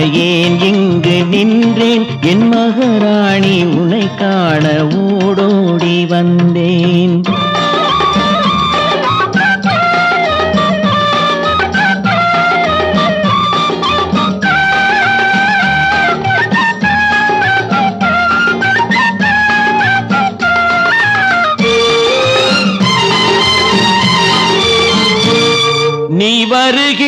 ஏன் இங்கு நின்றேன்? என் மகராணி உனை காண ஓடோடி வந்தேன். நீ வருகி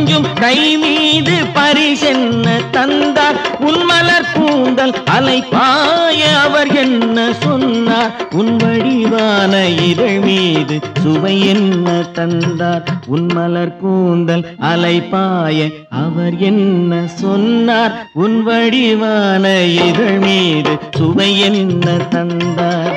கொஞ்சும் கை மீது பரிசென்ன தந்தார். உன்மலர் கூந்தல் அலை அவர் என்ன சொன்னார்? உன் வழிவான இதழ் மீது சுவை என்ன தந்தார்? உன்மலர் கூந்தல் அலைப்பாய அவர் என்ன சொன்னார்? உன் வடிவான இதழ் மீது சுவை என்ன தந்தார்?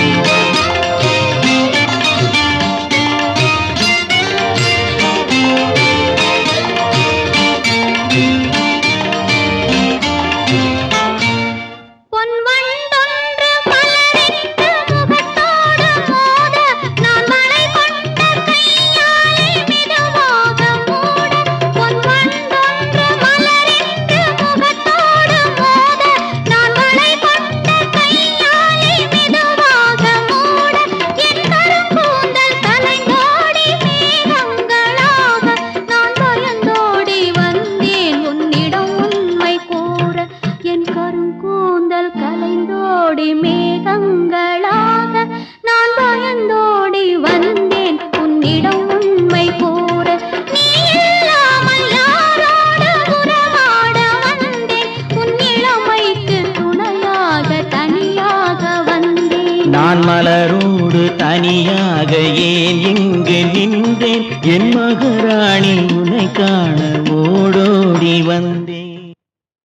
நான் மலரோடு தனியாக ஏன் இங்கு நின்றேன்? என் மகராணி உன்னை காண ஓடோடி வந்தேன்.